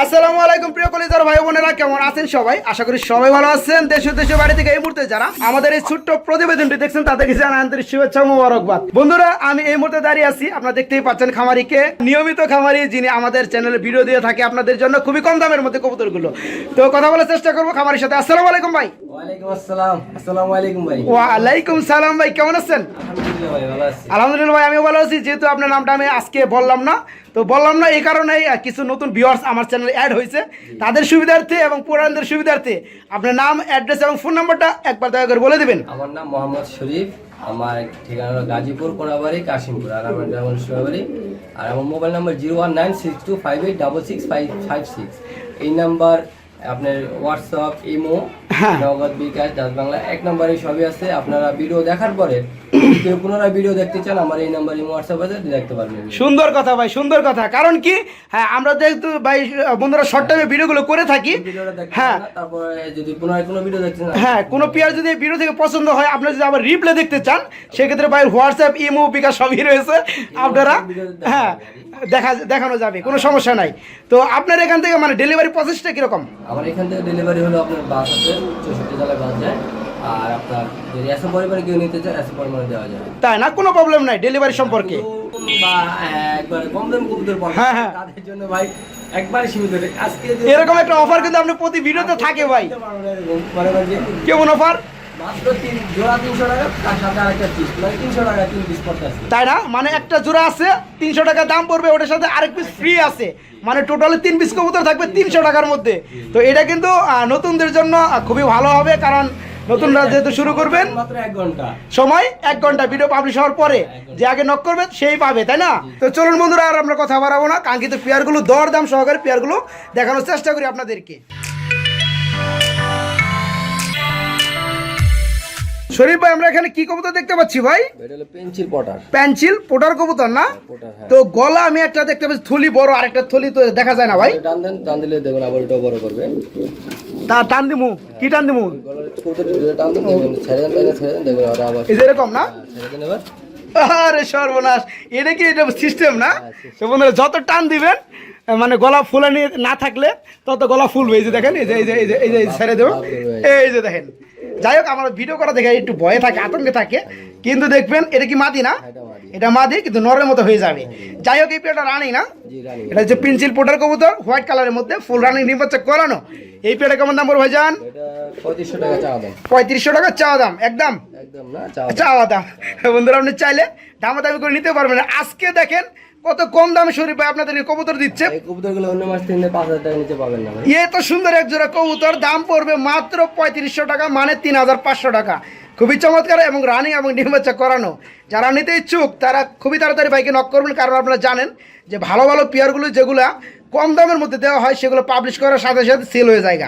আসসালামু আলাইকুম প্রিয় কলিজার ভাই বোনেরা কেমন আছেন সবাই? আশা করি সবাই ভালো আছেন। দেশ দেশের বাড়ি থেকে এই মুহূর্তে যারা আমাদের এই ছোট্ট প্রতিবেদনটি দেখছেন তাদেরকে জানাই আন্তরিক শুভেচ্ছা মোবারকবাদ। বন্ধুরা আমি এই মুহূর্তে দাঁড়িয়ে আছি। আপনারা দেখতেই পাচ্ছেন খামারিকে। নিয়মিত খামারি যিনি আমাদের চ্যানেলে ভিডিও দিয়ে থাকে আপনাদের জন্য খুবই কম দামের মধ্যে কবুতরগুলো। তো কথা বলার চেষ্টা করব খামারির সাথে। আসসালামু আলাইকুম ভাই। ওয়ালাইকুম সালাম ভাই কেমন আছেন? আলহামদুলিল্লাহ ভাই আমিও ভালো আছি। যেহেতু আপনার নামটা আমি আজকে বললাম না তো বললাম না এই কারণেই আহ, কিছু নতুন ভিউয়ার্স আমার চ্যানেলে অ্যাড হয়েছে। তাদের সুবিধার্থে এবং পুরানদের সুবিধার্থে আপনার নাম অ্যাড্রেস এবং ফোন নাম্বারটা একবার দয়া করে বলে দেবেন। আমার নাম মোহাম্মদ শরীফ আমার ঠিকানা হলো গাজীপুর কোনাবাড়ি কাশিমপুর আর আমার গ্রাম সোনাবাড়ি। আর আমার mobile number zero one nine six two five eight double six five five six. এই নাম্বার আপনার WhatsApp imo. Nagad bKash Dutch Bangla এক নম্বরে সবই আছে। আপনারা ভিডিও দেখার পরে কেউ পুনরায় ভিডিও দেখতে চান আমার এই নাম্বার ইমো হোয়াটসঅ্যাপ আছে দেখতে পারবেন সুন্দর কথা ভাই সুন্দর কথা। কারণ কি? হ্যাঁ আমরা যেহেতু ভাই বন্ধুরা শর্ট টাইমে ভিডিওগুলো করে থাকি হ্যাঁ। তারপরে যদি পুনরায় কোনো ভিডিও দেখতে চান হ্যাঁ কোনো পেয়ার যদি ভিডিও থেকে পছন্দ হয় আপনারা যদি আবার রিপ্লে দেখতে চান সেক্ষেত্রে ভাই হোয়াটসঅ্যাপ ইমো বিকাশ সবই রয়েছে। আপনারা হ্যাঁ দেখা দেখানো যাবে কোনো সমস্যা নাই। তো আপনার এখান থেকে মানে ডেলিভারি প্রসেসটা কীরকম? আমার এখান থেকে ডেলিভারি হলো আপনার বাস আছে। চৌষট্টি জেলায় পাওয়া যায় আর আপনার যদি এসে পরিবারে কেউ নিতে চায় এসে পরিমাণে দেওয়া যায় তাই না কোনো প্রবলেম নাই ডেলিভারি সম্পর্কে বা একবার কম দাম কবুতর পাবে হ্যাঁ, হ্যাঁ। তাদের জন্য ভাই একবারে সীমিত আজকে এরকম একটা অফার কিন্তু আপনি প্রতি ভিডিওতে থাকে ভাই মনে কেমন অফার মানে তাই না? মানে একটা জোড়া আছে তিনশো টাকা দাম পড়বে ওটার সাথে আরেক পিস ফ্রি আছে। মানে টোটালি তিন পিস কবুতর থাকবে তিনশো টাকার মধ্যে। তো এটা কিন্তু নতুনদের জন্য খুবই ভালো হবে কারণ নতুনরা যেহেতু শুরু করবেন মাত্র এক ঘণ্টা। সময় এক ঘণ্টা ভিডিও পাবলিশ হওয়ার পরে যে আগে নক করবে সেই পাবে তাই না? তো চলুন বন্ধুরা আর আমরা কথা বাড়াবো না কাঙ্ক্ষিত পেয়ারগুলো দর দাম সহকারে পেয়ারগুলো দেখানোর চেষ্টা করি আপনাদেরকে। শরীফ ভাই আমরা এখানে কি কবুতর দেখতে পাচ্ছি ভাই? এটা হলো পেন্সিল পটার পেন্সিল পোটার কবুতর না? হ্যাঁ তো গলা আমি একটা দেখতে পাচ্ছি থলি বড় আরেকটা থলি তো দেখা যায় না ভাই? টান দেন টান দিলে দেখুন আবার ওটাও বড় করবে। তা টান দিমু কি টান দিমু? গলার টান দেন ছেড়ে দেন ছেড়ে দেন দেখবেন আবার এই যে এরকম না? হ্যাঁ, ছেড়ে দেন এবার। আরে সর্বনাশ এটা কি এটা সিস্টেম না? তো বন্ধুরা যত টান দিবেন মানে গলা ফুলানি না থাকলে তত গলা ফুলবে। এই যে দেখেন এই যে এই যে এই যে এই যে এই যে ছেড়ে দেবো। এই যে দেখেন যাই হোক আমার ভিডিও করা দেখে একটু ভয়ে থাকে আতঙ্কে থাকে। কিন্তু দেখবেন এটা কি মাদি না? এটা মাদি। কিন্তু নরের মতো হয়ে যাবে। যাই হোক এই পেয়ারটা রানিং না। এটা হচ্ছে পেন্সিল পোটার কবুতর হোয়াইট কালারের মধ্যে ফুল রানিং নির্বাচন করানো। এই পেয়ারটা কেমন দাম পড়বে ভাইজান? পঁয়ত্রিশশো টাকা চাওয়া দাম। একদম? চাওয়া দাম। বন্ধুরা আপনি চাইলে দামাদামি করে নিতে পারবেন আজকে দেখেন কত কম দামে শরীফ ভাই আপনাদেরকে কবুতর দিচ্ছে? এই কবুতরগুলো অন্য মাস থেকে পাঁচ হাজার টাকা নিচে পাবেন না ইয়ে তো সুন্দর এক জোড়া কবুতর দাম পড়বে মাত্র পঁয়ত্রিশশো টাকা মানে তিন হাজার পাঁচশো টাকা। খুবই চমৎকার এবং রানিং এবং নির্বাচন করানো। যারা নিতে ইচ্ছুক তারা খুবই তাড়াতাড়ি ভাইকে নক করবেন কারণ আপনারা জানেন যে ভালো ভালো পেয়ারগুলো যেগুলা কম দামের মধ্যে দেওয়া হয় সেগুলো পাবলিশ করার সাথে সাথে সেল হয়ে যায়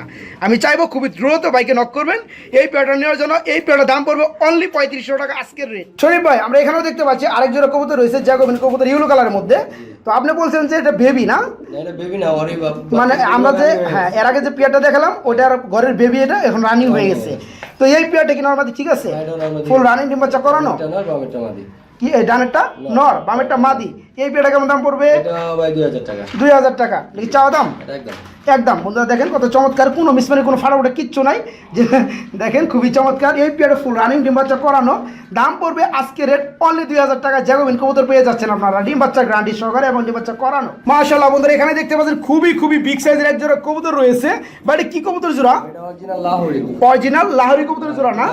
আমি চাইব খুবই দ্রুত বাইকে নক করবেন। এই পেয়ারটা নেওয়ার জন্য এই পেয়ারটার দাম পড়বে অনলি পঁয়ত্রিশশো টাকা আজকের রেট শরীফ ভাই আমরা এখানেও দেখতে পাচ্ছি আরেক জোড়া কবুতর রয়েছে জ্যাকোবিন কবুতর ইউলো কালারের মধ্যে। তো আপনি বলছেন যে এটা বেবি না? মানে আমরা যে হ্যাঁ এর আগে যে পেয়ারটা দেখালাম ওটার ঘরের বেবি এটা এখন রানিং হয়ে গেছে। তো এই পেয়ারটা কি নর্মালি ঠিক আছে? ফুল রানিং ডিম্বাচ্চা করানো? কি এই ডানেরটা নর বামেরটা মাদি। এই পেয়ারটা কেমন দাম পড়বে? এটা ভাই দুই হাজার টাকা। দুই হাজার টাকা। নাকি চাওয়া দাম? এটা একদম। একদম বন্ধুরা দেখেন কত চমৎকার কোনো মিসমানি কোনো ফাটাফাটা কিচ্ছু নাই। যে দেখেন খুবই চমৎকার এই পেয়ারে ফুল রানিং ডিম বাচ্চা করানো। দাম পড়বে আজকে রেট অনলি দুই হাজার টাকা জ্যাগোবিন কবুতর পেয়ে যাচ্ছেন আপনারা ডিম বাচ্চা গ্রান্ডি সহকারে এবং ডিম বাচ্চা করানো। মাশাল্লাহ বন্ধুরা এখানে দেখতে পাচ্ছেন খুবই খুবই বিগ সাইজের এক জোড়া কবুতর রয়েছে। বাট কি কবুতর জোড়া? অরিজিনাল লাহোরি। কবুতর জোড়া না?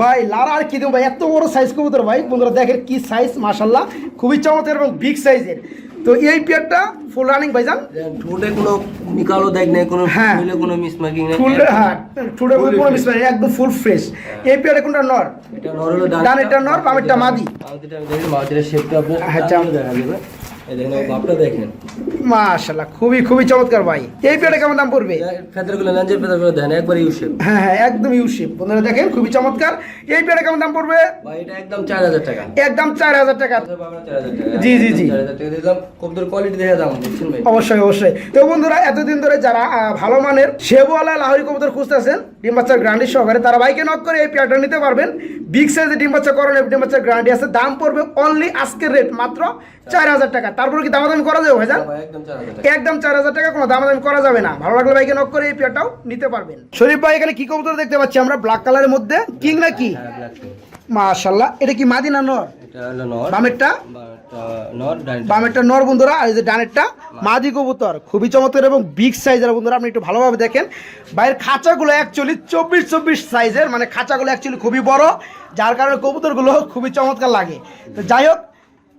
ভাই লারা আর কি দেবো ভাই এত বড় সাইজ কবুতর ভাই বন্ধুরা দেখেন কি সাইজ মাশাল্লাহ খুবই চমৎকার এবং বিগ সাইজের তো এই পেয়ারটা ফুল রানিং ভাইজান ঠোঁটে কোনো নিকালো দেখ নেই কোনো হ্যাঁ। ফুলে কোনো মিসমার্কিং নেই ফুল হ্যাঁ টুডে কোনো মিস নাই একদম ফুল ফ্রেশ এই পেয়ারে কোনটা নর এটা নর হলো ডানেরটা নর, বামেরটা মাদি। মাদিটা আমি দেখি মাদিটার শেপটা আপনি হ্যাঁ, চাও। দেখা যাবে এই দেখেন ওর বাপটা দেখেন। মাশাল্লাহ খুবই খুবই চমৎকার ভাই। এই পেয়ারে কেমন দাম পড়বে? ফেদারগুলো লেন্সের ফেদারগুলো দেন একবার ইউ হ্যাঁ হ্যাঁ একদম ইউশিপ বন্ধুরা দেখেন খুবই চমৎকার। এই পেয়ারে কেমন দাম পড়বে? ভাই এটা একদম চার হাজার টাকা। একদম চার হাজার টাকা। জি জি, জি, জি। চার হাজার টাকা দিলাম। কবুতর কোয়ালিটি দেখে দাম বুঝছেন ভাই। অবশ্যই অবশ্যই। তো বন্ধুরা এতদিন ধরে যারা ভালো মানের সেবওয়ালা লাহরি কবুতর খুঁজতেছেন ডিম বাচ্চার গ্রান্ডি সহকারে তারা বাইকে নক করে এই পেয়ারটা নিতে পারবেন। বিগ সাইজের ডিম বাচ্চা করেন ডিম বাচ্চার গ্রান্ডি আছে। দাম পড়বে অনলি আজকের রেট মাত্র চার হাজার টাকা। তারপরে কি দামাদামি করা যাবে ভাইজান? একদম চার হাজার টাকা। কোনো দামাদামি করা যাবে না। ভালো লাগলে ভাইকে নক করে এই পেয়ারটাও নিতে পারবেন। শরীফ ভাই এখানে কি কবুতর দেখতে পাচ্ছি আমরা? ব্ল্যাক কালারের মধ্যে। কিং না কি? হ্যাঁ মাশাল্লাহ এটা কি মাদি না নর। বামেরটা? বামেরটা নর বামেরটা নর বন্ধুরা আর এই যে ডানেরটা। মাদি কবুতর খুবই চমৎকার এবং বিগ সাইজের বন্ধুরা আপনি একটু ভালোভাবে দেখেন। বাইরের খাঁচাগুলো অ্যাকচুয়ালি চব্বিশ চব্বিশ সাইজের মানে খাঁচাগুলো অ্যাকচুয়ালি খুবই বড়। যার কারণে কবুতরগুলো খুবই চমৎকার লাগে। তো যাই হোক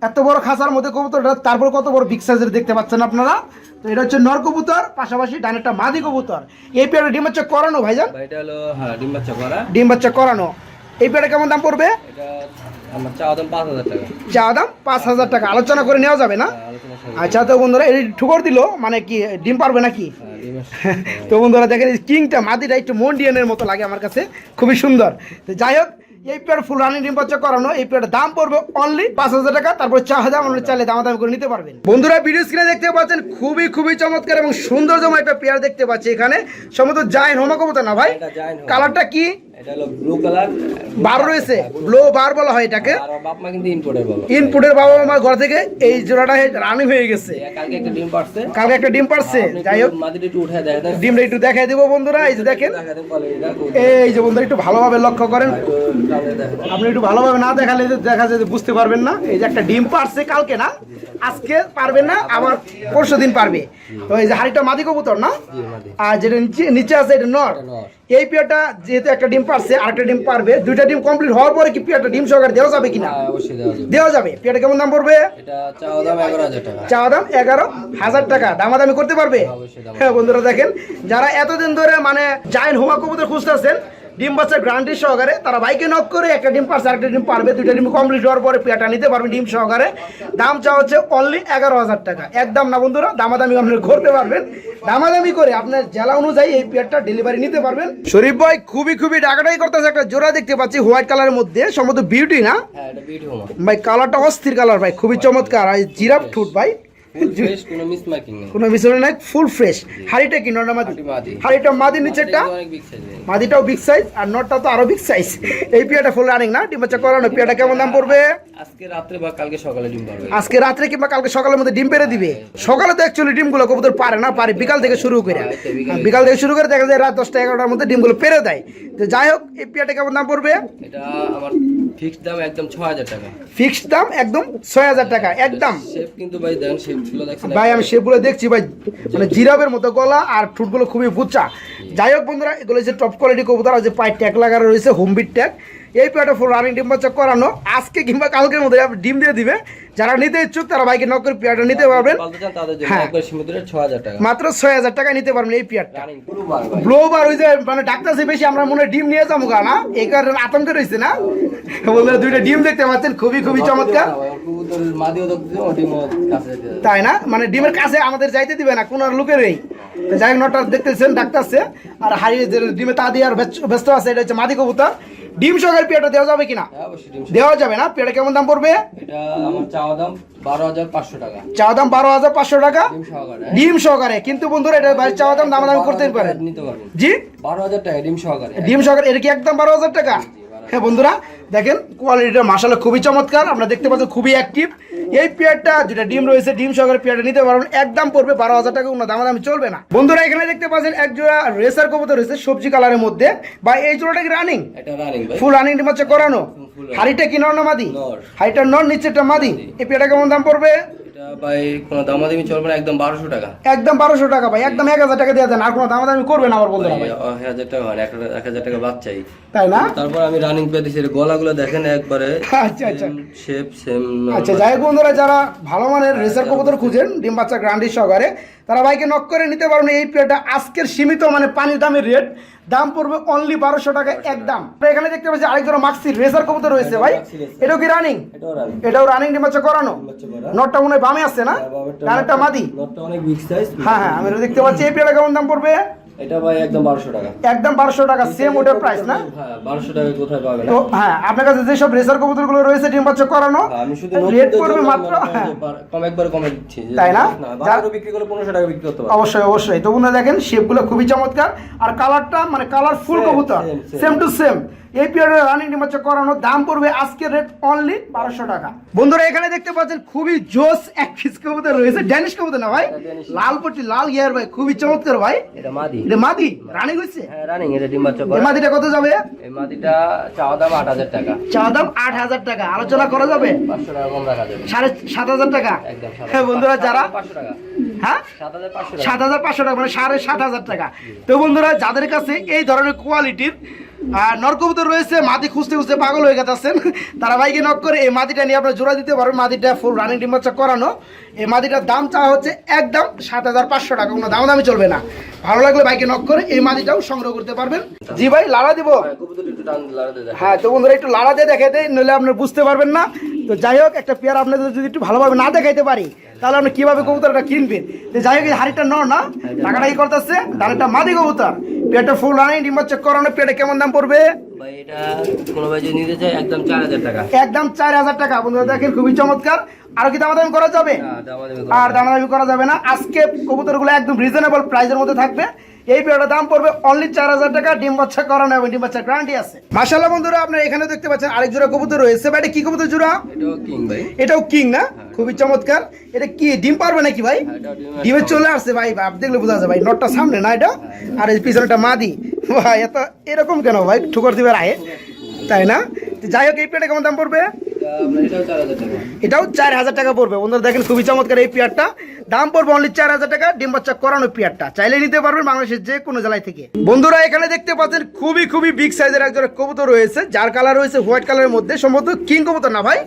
এত বড় খাঁচার মধ্যে কবুতরটা তারপর কত বড় বিগ সাইজের দেখতে পাচ্ছেন আপনারা? তো এটা হচ্ছে নর কবুতর পাশাপাশি ডানেরটা মাদি কবুতর। এই পেয়ারটা ডিম হচ্ছে করানো ভাইজান? ভাই এটা হলো হ্যাঁ ডিম বাচ্চা করা। ডিম বাচ্চা করানো। এই পেয়ারটা কেমন দাম পড়বে? এটা আমার চাওয়া দাম পাঁচ হাজার টাকা। চা দাম টাকা। আলোচনা করে নেওয়া যাবে না? হ্যাঁ, আচ্ছা তো বন্ধুরা এই ঠুকর দিল মানে কি ডিম পারবে নাকি? হ্যাঁ, তো বন্ধুরা দেখেন এই কিংটা মাদিটা একটু মন্ডিয়ানের মতো লাগে আমার কাছে খুবই সুন্দর। তো যাই হোক এই পেয়ার ফুল রানিং ডিম বাচ্চা করানো এই পেয়ারের দাম পড়বে অনলি পাঁচ হাজার টাকা তারপর চার হাজার মানুষ চাইলে দাম দাম করে নিতে পারবেন। বন্ধুরা ভিডিও স্ক্রিনে দেখতে পাচ্ছেন খুবই খুবই চমৎকার এবং সৌন্দর্যময় একটা পেয়ার দেখতে পাচ্ছি এখানে। সম্ভবত জাইন হোমা কবুতর না ভাই। কালারটা কি? এটা হলো ব্লু কালার বার রয়েছে। ব্লো বার বলা হয় এটাকে। আর ওর বাপ মা কিন্তু ইম্পোর্টের বাবা ইনপুটের বাবা ঘর থেকে এই জোড়াটা রানিং হয়ে গেছে। কালকে একটা ডিম পারছে কালকে একটা ডিম পারছে যাই হোক। একটু একটু উঠে দেখা ডিমটা একটু দেখাই দেবো বন্ধুরা এই যে দেখেন। এই যে বন্ধুরা একটু ভালোভাবে লক্ষ্য করেন। আপনি একটু ভালোভাবে না দেখালে যে দেখা যায় বুঝতে পারবেন না। এই যে একটা ডিম পারছে কালকে না আজকে পারবেন না আবার পরশু দিন পারবে। তো এই যে হাড়িটা মাদি কবুতর না? আর যেটা নিচে নিচে আছে এটা নর। এই পেয়ারটা যেহেতু একটা ডিম পারছে আরেকটা ডিম পারবে দুইটা ডিম কমপ্লিট হওয়ার পরে কি পেয়ারটা ডিম সহকারে দেওয়া যাবে কিনা? হ্যাঁ দেওয়া যাবে। পেয়ারটা কেমন দাম পড়বে? চাওয়া দাম এগারো হাজার টাকা। দামাদামি করতে পারবে? হ্যাঁ বন্ধুরা দেখেন যারা এতদিন ধরে মানে জাইন হোমা কবুতর খুঁজতেছেন ডিম বাচ্চার গ্রান্টি সহকারে তারা বাইকে নক করে একটা ডিম পারছে আরেকটা ডিম পারবে দুইটা ডিম কমপ্লিট হওয়ার পরে পেয়াটা নিতে পারবে ডিম সহকারে। দাম চা হচ্ছে অনলি এগারো হাজার টাকা। একদম না বন্ধুরা দামাদামি আপনি ঘুরতে পারবেন। দামাদামি করে আপনার জেলা অনুযায়ী এই পেয়ারটা ডেলিভারি নিতে পারবেন। শরীফ ভাই খুবই খুবই ডাকাটাই করতেছে একটা জোড়া দেখতে পাচ্ছি হোয়াইট কালারের মধ্যে সম্ভবত বিউটি না? হ্যাঁ এটা বিট হোমা ভাই কালারটা অস্থির কালার ভাই খুবই চমৎকার। আর জিরাফ ঠুট ভাই কোনো নেই। কোনো বিষয় নাই ফুল ফ্রেশ হাড়িটা কি নটা মাদি? হাড়িটা নিচেরটা? মাদিটাও বিগ সাইজ আর নটটা তো আরও বিগ সাইজ এই পিয়াটা ফুল রানিং না? ডিম বাচ্চা করানো পিয়াটা কেমন দাম পড়বে? আজকে রাত্রে বা কালকে সকালে ডিম পারবে। আজকে রাত্রে কিংবা কালকে সকালের মধ্যে ডিম পেরে দিবে? সকালে তো অ্যাকচুয়ালি ডিমগুলো কবুতর পারে না পারে বিকাল থেকে শুরু করে। হ্যাঁ, বিকালে। থেকে। শুরু করে দেখা যায় রাত দশটা এগারোটার মধ্যে ডিমগুলো পেরে দেয়। তো যাই হোক এই পিয়াটা কেমন দাম পড়বে? এটা আমার ফিক্সড দাম একদম ছ হাজার টাকা। ফিক্সড দাম একদম ছয় হাজার টাকা একদম। শেপ কিন্তু ভাই দেখেন শেপ ভাই আমি সেগুলো দেখছি ভাই। মানে জিরাবের মতো গলা আর ঠুটগুলো খুবই বুচ্চা যাই হোক বন্ধুরা এগুলো যে টপ কোয়ালিটি কবুতর। আছে যে পায়ে ট্যাগ লাগানো রয়েছে হোমবিট ট্যাগ এই পেয়ারটা ফুল রানিং ডিম বাচ্চা করানো। আজকে কিংবা কালকের মধ্যে ডিম দিয়ে দিবে যারা নিতে ইচ্ছুক তারা বাইকে নক করে পেয়ারটা নিতে পারবেন। হ্যাঁ। মাত্র ছয় হাজার টাকা নিতে পারবেন এই পেয়ারটা। রানিং পুরো বার ভাই। ব্লো মানে ডাক্তার বেশি আমরা মনে ডিম নিয়ে যাব না? এই কারণে আতঙ্ক রয়েছে না? বন্ধুরা দুইটা ডিম দেখতে পাচ্ছেন খুবই খুবই চমৎকার। তাই না? মানে ডিমের কাছে আমাদের যাইতে দিবে না কোন লোকের তো যাই নটা দেখতেছেন ডাক্তারছে আর হারিয়ে যে ডিমে তা দিয়ে আর ব্যস্ত- ব্যস্ত আছে এটা হচ্ছে মাদি কবুতর। ডিম সহকারে পেয়ারটা দেওয়া যাবে কিনা? হ্যাঁ দেওয়া যাবে না? পেয়ারটা কেমন দাম পড়বে? এটা আমার চাওয়া দাম বারো হাজার পাঁচশো টাকা। চা দাম বারো হাজার পাঁচশো টাকা? ডিম সহকারে। কিন্তু বন্ধুরা এটা বাড়ির চাওয়া দাম দাম দাম করতে পারেন জি? বারো হাজার টাকা ডিম সহকারে। ডিম সহকারে এটা কি একদম বারো হাজার টাকা? হ্যাঁ বন্ধুরা দেখেন কোয়ালিটিটা মাসালা খুবই চমৎকার। আমরা দেখতে পাচ্ছি খুবই অ্যাক্টিভ এই পেয়ারটা যেটা ডিম রয়েছে ডিম সহকারে পেয়ারটা নিতে পারবেন। একদম পড়বে বারো হাজার টাকা কোনো দামাদামি চলবে না। বন্ধুরা এখানে দেখতে পাচ্ছেন এক জোড়া রেসার কবুতর রয়েছে সবজি কালারের মধ্যে। বা এই জোড়াটা কি রানিং ফুল রানিং ডিম হচ্ছে করানো? হাড়িটা কি নর না মাদি। হাড়িটা নর নিচেটা মাদি। এই পেয়ারটা কেমন দাম পড়বে? ভাই কোনো দামাদামি চলবে না একদম বারোশো টাকা। একদম বারোশো টাকা ভাই একদম এক হাজার টাকা দিয়ে দেন আর কোনো দামাদামি করবে না আমার বন্ধুরা ভাই এক হাজার টাকা হয় এক এক হাজার টাকা বাচ্চাই। তাই না? তারপর আমি রানিং গলাগুলো দেখেন একবারে আচ্ছা আচ্ছা। শেপ সেম আচ্ছা যাই বন্ধুরা যারা ভালো মানের রেসার কবুতর খুঁজেন ডিম বাচ্চা গ্রান্ডি সহকারে তারা ভাইকে নক করে নিতে পারবেন এই প্লেটটা আজকের সীমিত মানে পানির দামের রেট দাম পড়বে অনলি বারোশো টাকা একদম দাম। এখানে দেখতে পাচ্ছি আরেক ধরো মাক্সি রেজার কবুতর রয়েছে ভাই। এটাও কি রানিং এটাও রানিং এটাও রানিং ডিম বাচ্চা করানো। নটটা মনে হয় বামে আসছে না? আরেকটা মাদি? বিগ সাইজ হ্যাঁ হ্যাঁ আমি দেখতে পাচ্ছি এই প্লেটটা কেমন দাম পড়বে? এটা ভাই একদম বারোশো টাকা। একদম বারোশো টাকা সেম ওটার প্রাইস না? হ্যাঁ বারোশো টাকা কোথায় পাবে তো হ্যাঁ আপনার কাছে যেসব রেসার কবুতরগুলো রয়েছে ডিম বাচ্চা করানো হ্যাঁ, আমি শুধু রেট নতুনদের মাত্র করেন যে বার- কম একবার কমে দিচ্ছি তাই না? না বাজারে বিক্রি করলে পনেরোশো টাকা বিক্রি করতে পারবে। অবশ্যই অবশ্যই। তো বন্ধুরা দেখেন শেপগুলো খুবই চমৎকার। আর কালারটা মানে কালার ফুল কবুতর. সেম টু সেম এই পিরিয়ডে রানিং ডিমাচা করানো দাম পড়বে আজকের রেট অনলি বারোশো টাকা। বন্ধুরা এখানে দেখতে পাচ্ছেন খুবই জোস এক পিস কবুতর রয়েছে ড্যানিশ কবুতর না ভাই? হ্যাঁ, লাল পট্টি লাল গিয়ার ভাই খুবই চমৎকার ভাই। এটা মাদি। এটা মাদি? রানিং হচ্ছে হ্যাঁ রানিং এটা ডিম বাচ্চা এই মাদিটা কত যাবে? এই মাদিটা চাওয়া দাম আট হাজার টাকা। চা দাম আট হাজার টাকা। আলোচনা করা যাবে? পাঁচশো টাকা কম রাখা যাবে। সাড়ে সাত হাজার টাকা? একদম হ্যাঁ বন্ধুরা যারা পাঁচশো টাকা। হ্যাঁ? টাকা। সাত হাজার পাঁচশো টাকা মানে সাড়ে সাত হাজার টাকা। তো বন্ধুরা যাদের কাছে এই ধরনের কোয়ালিটির নরকবুতর রয়েছে মাটি খুঁজতে খুঁজতে পাগল হয়ে গেছেন তারা ভাইকে নক করে এই মাদিটা নিয়ে আপনারা জোড়া দিতে পারবেন। মাদিটা ফুল রানিং ডিম বাচ্চা করানো। এই মাটিটার দাম চাওয়া হচ্ছে একদম সাত হাজার পাঁচশো টাকা। কোনো দাম দামি চলবে না। ভালো লাগলে বাইকে নক করে এই মাটিটাও সংগ্রহ করতে পারবেন। জি ভাই লাড়া দিব। হ্যাঁ, হ্যাঁ তো বন্ধুরা একটু লাড়া দিয়ে দেখে দেয় নইলে আপনারা বুঝতে পারবেন না। তো যাই হোক একটা পেয়ার আপনাদের যদি একটু ভালোভাবে না দেখাইতে পারি তাহলে আপনি কীভাবে কবুতরটা কিনবেন? তো যাই হোক এই হাড়িটা নর না টাকাটা কি করতেছে ডানেরটা মাদি কবুতর। পেটে ফুল রানি ডিম্বা চেক করানো পেটে কেমন দাম পড়বে? ভাই এটা কোনো ভাই যদি নিতে চায় একদম চার হাজার টাকা। একদম চার হাজার টাকা। বন্ধুরা দেখেন খুবই চমৎকার। আরও কি দামাদামি করা যাবে? আর। দামাদামি করা যাবে না। আজকে কবুতরগুলো একদম রিজনেবল প্রাইসের মধ্যে থাকবে। এই পেয়ারটার দাম পড়বে অনলি চার হাজার টাকা ডিম বাচ্চা করানো এবং ডিম বাচ্চার গ্যারান্টি আছে। মাসাল্লাহ বন্ধুরা আপনারা এখানে দেখতে পাচ্ছেন আরেক জোড়া কবুতর রয়েছে। বা এটা কি কবুতর জোড়া? এটাও কিং ভাই। এটাও কিং না? খুবই চমৎকার। এটা কি ডিম পারবে নাকি ভাই? হ্যাঁ, ডিমের ডিমে চলে আসছে ভাই বাপ দেখলে বোঝা যায় ভাই নটটা সামনে না এটা? আর এই পিছনেটা মাদি। ভাই এত এরকম কেন ভাই? ঠুকর দিবে রায়ে? তাই না? যাই হোক এই পেয়ারটা কেমন দাম পড়বে? এটাও চার হাজার টাকা পড়বে। বন্ধুরা দেখেন খুবই চমৎকার এই পেয়ারটা। দাম পড়বে অনলি চার হাজার টাকা ডিম বাচ্চা করানো পেয়ারটা। চাইলে নিতে পারবেন বাংলাদেশের যে কোনো জেলায় থেকে। বন্ধুরা এখানে দেখতে পাচ্ছেন খুবই খুবই বিগ সাইজের একজন কবুতর রয়েছে। যার কালার রয়েছে হোয়াইট কালারের মধ্যে। সম্ভবত কিং কবুতর না ভাই?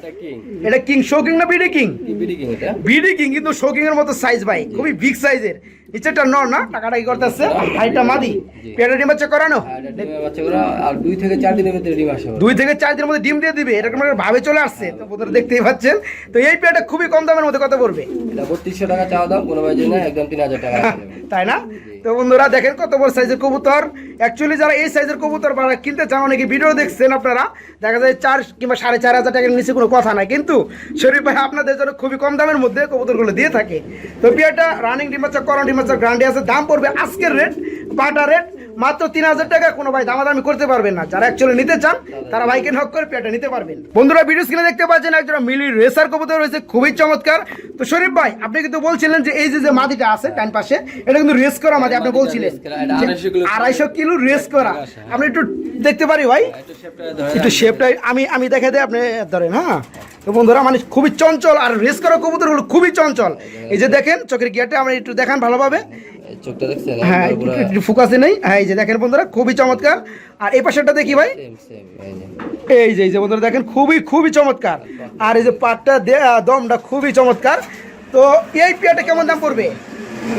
এটা কিং শো কিং না বিডি কিং বিডি কিং এটা। বিডি কিং কিন্তু এর মতো সাইজ ভাই। খুবই বিগ সাইজের নিচেরটা নর না টাকাটা কি করতেছে হাইটা মাদি। পেটে ডিম বাচ্চা করানো? আর বাচ্চাগুলো আর দুই থেকে চার দিনের ভিতরে ডিম আসে দুই থেকে চার দিনের মধ্যে ডিম দিয়ে দিবে এরকম একটা ভাবে চলে আসছে তো বন্ধুরা দেখতেই পাচ্ছেন। তো এই পেয়ারটা খুবই কম দামের মধ্যে কথা বলবে এটা বত্রিশশো টাকা চাওয়া দাম কোনো ভাই জন্য একদম তিন হাজার টাকা রাখা তাই না? তো বন্ধুরা দেখেন কত বড় সাইজের কবুতর। অ্যাকচুয়ালি যারা এই সাইজের কবুতর বাড়া কিনতে চান অনেকে ভিডিও দেখছেন আপনারা, দেখা যায় চার কিংবা সাড়ে চার হাজার টাকার নিচে কোনো কথা নাই। কিন্তু শরীফ ভাই আপনাদের জন্য খুবই কম দামের মধ্যে কবুতরগুলো দিয়ে থাকে। তো পেয়ারটা রানিং ডিমাচার করন ডিমাচার গ্রান্ডে আছে দাম পড়বে আজকের রেট বাটা রেট মাত্র তিন হাজার টাকা কোনো ভাই দামাদামি করতে পারবেন না। যারা অ্যাকচুয়ালি নিতে চান তারা ভাইকে নক করে পেয়ারটা নিতে পারবেন। বন্ধুরা ভিডিও স্ক্রিনে দেখতে পাচ্ছেন একজন মিলি রেসার কবুতর রয়েছে খুবই চমৎকার। তো শরীফ ভাই আপনি কিন্তু বলছিলেন যে এই যে যে মাদিটা আছে ডান পাশে এটা কিন্তু রেস করা মাদি আপনি বলছিলেন আড়াইশো কিলো। রেস করা। আপনি একটু দেখতে পারি ভাই? একটু শেপটা আমি আমি দেখে দেয় আপনি ধরেন হ্যাঁ। বন্ধুরা মানে খুবই চঞ্চল আর রেস করা কবুতরগুলো খুবই চঞ্চল। এই যে দেখেন চোখের গিয়ারটা আমরা একটু দেখান ভালোভাবে। হ্যাঁ ফোকাসে নেই। হ্যাঁ এই যে দেখেন বন্ধুরা খুবই চমৎকার। আর এই পাশেরটা দেখি ভাই। এই যে। এই যে বন্ধুরা দেখেন খুবই খুবই চমৎকার। আর এই যে পাটটা দে- দমটা খুবই চমৎকার। তো এই পেয়ারটা কেমন দাম পড়বে?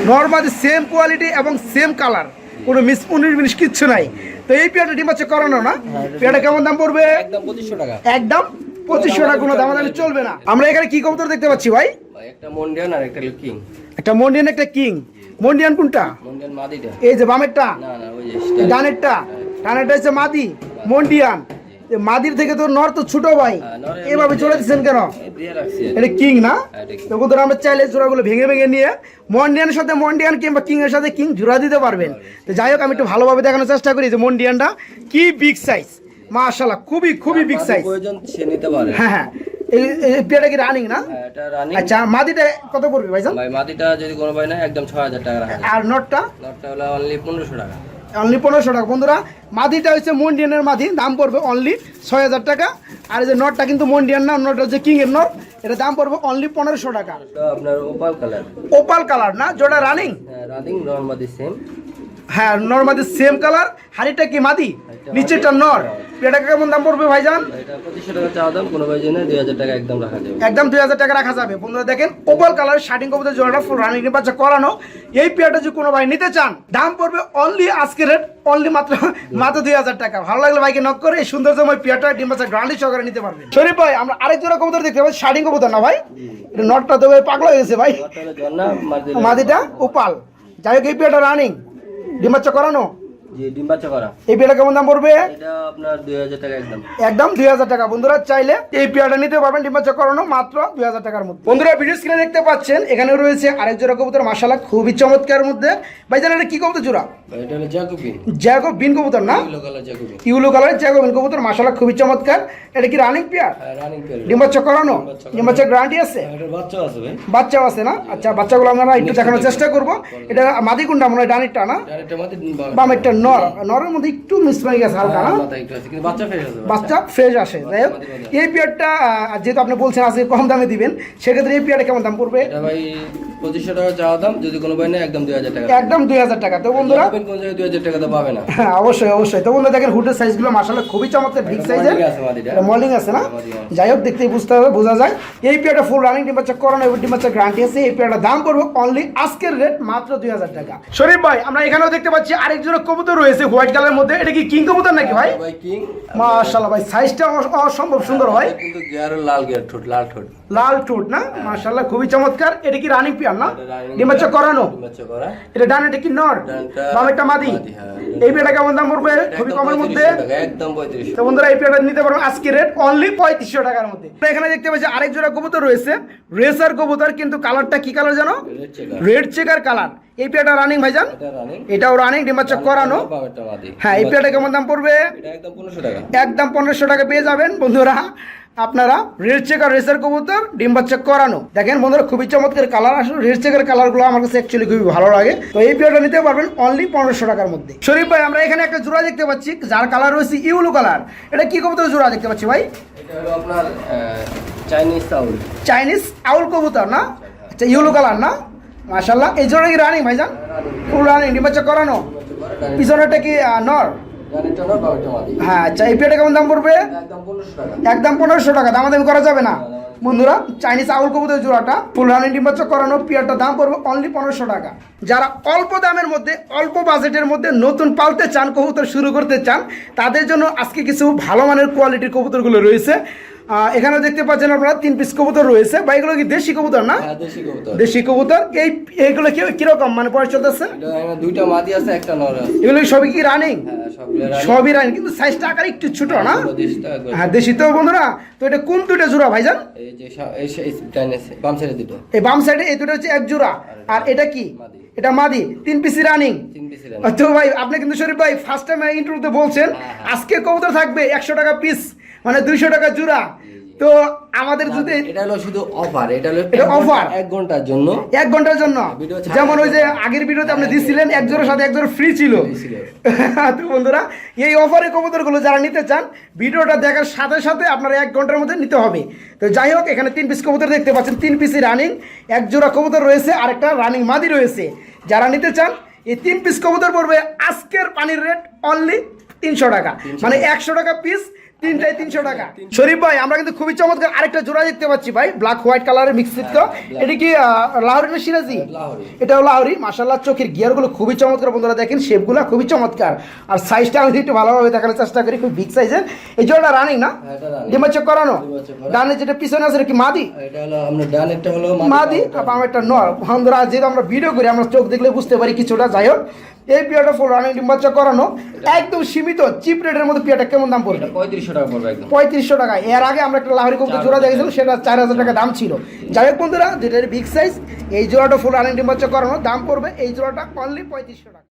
নর্মালি সেম কোয়ালিটি এবং সেম কালার কোনো মিস উনিশ মিনিশ কিচ্ছু নাই। তো এই পেয়ারটা ডিম হচ্ছে করানো না। পেয়ারটা কেমন দাম পড়বে? একদম পঁচিশশো টাকা। একদম পঁচিশশো টাকা কোনো দামাদামি চলবে না। আমরা এখানে কি কবুতর দেখতে পাচ্ছি ভাই? একটা মন্ডিয়ান আর একটা কিং। একটা মন্ডিয়ান একটা কিং। মন্ডিয়ান কোনটা? মন্ডিয়ান মাদিটা। এই যে বামেরটা? না না ওই যে ডানেরটা? ডানেরটা হচ্ছে মাদি মন্ডিয়ান। মাদির থেকে তো নর তো ছোট ভাই। হ্যাঁ, এভাবে চলে দিচ্ছেন কেন। এটা কিং না? হ্যাঁ, এটা king। তো আমরা চাইলে জোড়াগুলো ভেঙে ভেঙে নিয়ে মন্ডিয়ানের সাথে মন্ডিয়ান কিংবা কিং এর সাথে কিং জোড়া দিতে পারবেন। তো যাই হোক আমি একটু ভালোভাবে দেখানোর চেষ্টা করি যে মন্ডিয়ানটা কি বিগ সাইজ মাশাআল্লাহ খুবই খুবই বিগ সাইজ প্রয়োজন সে নিতে পারে? হ্যাঁ হ্যাঁ। কি রানিং না? হ্যাঁ, আচ্ছা মাদিটা কত পড়বে ভাইজান? ভাই মাদিটা যদি কোনো ভাই না একদম ছয় হাজার টাকা রাখা আর নটটা? নটটা হলো অনলি পনেরোশো টাকা। অনলি পনেরোশো টাকা। বন্ধুরা মাদিটা হচ্ছে মন্ডিয়ানের মাদি দাম পড়বে অনলি ছয় হাজার টাকা। আর এই যে নটটা কিন্তু মন্ডিয়ান না নটটা হচ্ছে কিং এর নট এটা দাম পড়বে অনলি পনেরোশো টাকা। আপনার ওপাল কালার ওপাল কালার না যেটা রানিং রানিং নর্মাদি সেম হ্যাঁ নর্মাদি সেম কালার হাড়িটা কি মাদি? নিচেরটা নর। এটা কেমন দাম পড়বে ভাইজান? একদম দুই হাজার টাকা রাখা যাবে। বন্ধুরা দেখেন ওপাল কালার শার্টিং কবুতর জোড়াটা ফুল রানিং বাচ্চা করানো। এই পেয়ারটা যদি কোনো ভাই নিতে চান দাম পড়বে অনলি আজকের রেট অনলি মাত্র মাত্র দুই হাজার টাকা। ভালো লাগলে ভাইকে নক করে এই সৌন্দর্যময় পেয়ারটা ডিম বাচ্চা গ্রান্ডি সহকারে নিতে পারবেন। শরীফ ভাই আমরা আরেক জোড়া কবুতর দেখতে পাচ্ছি শার্টিং কবুতর না ভাই? নটটা তো পাগলা হয়ে গেছে ভাই। মাদি মাদিটা ওপাল যাই হোক এই পেয়ারটা রানিং ডিম বাচ্চা করানো জি ডিম বাচ্চা করা। এই পেয়ারটা কেমন দাম পড়বে? এটা আপনার দুই হাজার টাকা একদম। একদম দুই হাজার টাকা। বন্ধুরা চাইলে এই পেয়ারটা নিতে পারবেন করানো মাত্র দুই হাজার টাকার মধ্যে। বন্ধুরা ভিডিও স্ক্রিনে দেখতে পাচ্ছেন এখানে রয়েছে আরেক জোড়া কবুতর মাসালা খুবই চমৎকার মধ্যে। ভাই জানেন এটা কি কবুতর জোড়া? এটা হলো জ্যাকোবিন। জ্যাগো বিন কবুতর না? Colour Jacobin. ইউলো বিন কবুতর খুবই চমৎকার। এটা কি রানিং পেয়ার রানিং পেয়ার করানো? ডিম্বাচা গ্যারান্টি আছে? এটার বাচ্চা আছে ভাই। বাচ্চাও আছে না? আচ্ছা বাচ্চাগুলো আমরা একটু দেখানোর চেষ্টা করব। এটা মাদি কোনটা মনে হয় ডানিরটা না? মধ্যে বামেরটা নর নরের মধ্যে একটু মিস হয়ে গেছে হালকা না আছে কিন্তু বাচ্চা ফ্রেশ আসে যাই হোক। এই পেয়ারটা যেহেতু আপনি বলছেন আজকে কম দামে দিবেন সেক্ষেত্রে এই পেয়ারটা কেমন দাম পড়বে? এটা ভাই পঁচিশশো টাকা চাওয়া দাম যদি কোনো ভাই নেয় একদম দুই হাজার টাকা। একদম দুই হাজার টাকা। তো বন্ধুরা যাবেন কোন জায়গায় দুই হাজার টাকা তো পাবে না। হ্যাঁ অবশ্যই অবশ্যই। তো বন্ধুরা দেখেন হুডের সাইজগুলো মাসাল্লাহ খুবই চমৎকার বিগ সাইজের আছে মাদিটা। মলিং আছে না? যাই হোক দেখতেই বুঝতে হবে বোঝা যায়। এই পেয়ারটা ফুল রানিং ডিম্বাচ্চা করানো এবং গ্যারান্টি আছে। এই দাম পড়বে অনলি আজকের রেট মাত্র দুই হাজার টাকা। শরীফ ভাই আমরা এখানেও দেখতে পাচ্ছি আরেক জোড়া কবুতর রয়েছে হোয়াইট কালারের মধ্যে। এটা কি কিং কবুতর নাকি ভাই? ভাই কিং। মাশাআল্লাহ ভাই সাইজটা অসম্ভব সুন্দর হয় কিন্তু গিয়ারের লাল গিয়ার ঠোঁট লাল ঠোঁট। লাল ঠোঁট না? মাশাআল্লাহ খুবই চমৎকার। এটা কি রানিং পিয়ার না? ডিম্বাচ্চা করানো। ডিম বাচ্চা করা। এটা ডান এটা কি নর? বামেরটা মাদি। হ্যাঁ। এই পেয়ারটা কেমন দাম পড়বে? খুবই কমের মধ্যে। একদম পঁয়ত্রিশশো তো বন্ধুরা এই পেয়ারটা নিতে পারবেন আজকে রেট অনলি পঁয়ত্রিশশো টাকার মধ্যে। এখানে দেখতে পাচ্ছি আরেক জোড়া কবুতর রয়েছে। রেসার কবুতর কিন্তু কালারটা কি কালার জানো? রেড চেকার কালার এই পেয়ারটা রানিং ভাইজান? এটাও রানিং ডিম্বাচ্চা করানো। হ্যাঁ এই পেয়ারটা কেমন দাম পড়বে? একদম পনেরোশো টাকা। পেয়ে যাবেন বন্ধুরা। আপনারা রেড চেকার রেসার কবুতর ডিম বাচ্চা করানো। দেখেন বন্ধুরা খুবই চমৎকার কালার আসলে রেড চেকার কালারগুলো আমার কাছে অ্যাকচুয়ালি খুবই ভালো লাগে। তো এই পিওটা নিতে পারবেন অনলি পনেরোশো টাকার মধ্যে। শরীফ ভাই আমরা এখানে একটা জোড়া দেখতে পাচ্ছি যার কালার রয়েছে ইউলো কালার এটা কি কবুতর জোড়া দেখতে পাচ্ছি ভাই? এটা হলো আপনার চাইনিজ চাউল চাইনিজ আউল কবুতর না? আচ্ছা ইউলো কালার না? মাশাল্লাহ এই জোড়া কি রানিং ভাইজান? ফুল রানিং ডিম বাচ্চা করানো? পিছনেরটা কি নর? হ্যাঁ আচ্ছা এই পেয়ারটা কেমন দাম পড়বে? একদম পনেরোশো টাকা। দাম পনেরোশো টাকা দামাদামি করা যাবে না? বন্ধুরা চাইনিজ আউল কবুতর জোড়াটা ফুল রানি ডিম্বাচ্চা করানো পিয়ারটা দাম পড়বে অনলি পনেরোশো টাকা। যারা অল্প দামের মধ্যে অল্প বাজেটের মধ্যে নতুন পালতে চান কবুতর শুরু করতে চান তাদের জন্য আজকে কিছু ভালো মানের কোয়ালিটির কবুতরগুলো রয়েছে। এখানে দেখতে পাচ্ছেন আপনারা তিন পিস কবুতর রয়েছে। বা এগুলো কি দেশি কবুতর না? হ্যাঁ দেশি কবুতর। এই এইগুলো কি কীরকম মানে পয়সা চলতেছে? দুইটা মাদি আছে একটা নর আছে। এগুলো সবই কি রানিং হ্যাঁ সবই রানিং কিন্তু সাইজটা আকার একটু ছোট না? দেশটা হ্যাঁ দেশি তো বন্ধুরা তো এটা কোন দুইটা জোড়া ভাইজান? এই যে বাম সাইডে দুটো। এই বাম সাইডে এই দুটো হচ্ছে এক জোড়া। আর এটা কি? এটা মাদি। তিন পিসি রানিং তো ভাই আপনি কিন্তু শরীফ ভাই ফার্স্ট টাইম ইন্টারভিউতে বলছেন। হ্যাঁ, আজকে কবুতর থাকবে একশো টাকা পিস মানে দুইশো টাকা জোড়া। তো আমাদের যদি এটা হলো শুধু অফার এটা হলো offer? এক ঘণ্টার জন্য। এক ঘণ্টার জন্য। যেমন ওই যে আগের ভিডিওতে আপনি দিছিলেন এক জোড়ার সাথে এক জোড়া ফ্রি ছিল। ছিল। তো বন্ধুরা এই অফারে কবুতরগুলো যারা নিতে চান ভিডিওটা দেখার সাথে সাথে আপনারা এক ঘণ্টার মধ্যে নিতে হবে। তো যাই হোক এখানে তিন পিস কবুতর দেখতে পাচ্ছেন। তিন পিসই রানিং এক জোড়া কবুতর রয়েছে আর একটা রানিং মাদি রয়েছে। যারা নিতে চান এই তিন পিস কবুতর পড়বে আজকের পানির রেট অনলি তিনশো টাকা। মানে একশো টাকা পিস তিনটায় তিনশো টাকা। শরীফ ভাই আমরা কিন্তু খুবই চমৎকার আরেকটা জোড়া দেখতে পাচ্ছি ভাই ব্ল্যাক হোয়াইট কালারের মিক্সিত এটা কি লাহোরি না সিরাজি। এটাও লাহোরি মাসাল্লাহ চোখের গিয়ারগুলো খুবই চমৎকার বন্ধুরা দেখেন শেপগুলো খুবই চমৎকার। আর সাইজটা আমি একটু ভালোভাবে দেখানোর চেষ্টা করি খুব বিগ সাইজের এই জোড়াটা রানিং না? হ্যাঁ, ডিমাচক করানো? ডানে যেটা পিছনে আছে কি মাদি? আমরা মাদি আর বামেরটা নর। বন্ধুরা যেহেতু আমরা ভিডিও করি আমরা চোখ দেখলে বুঝতে পারি কিছুটা। যাই হোক এই পিয়াটা ফুল রানিং ডিম বাচ্চা করানো একদম সীমিত চিপ রেটের মধ্যে পিয়াটা কেমন দাম পড়বে? পঁয়ত্রিশশো টাকা পড়বে একদম। পঁয়ত্রিশশো টাকা। এর আগে আমরা একটা লাহরি কবুতর জোড়া দেখেছিলাম সেটা চার হাজার টাকা দাম ছিল। যাই হোক বন্ধুরা যেটার বিগ সাইজ এই জোড়াটা ফুল রানিং ডিম বাচ্চা করানো দাম পড়বে এই জোড়াটা অনলি পঁয়ত্রিশশো টাকা।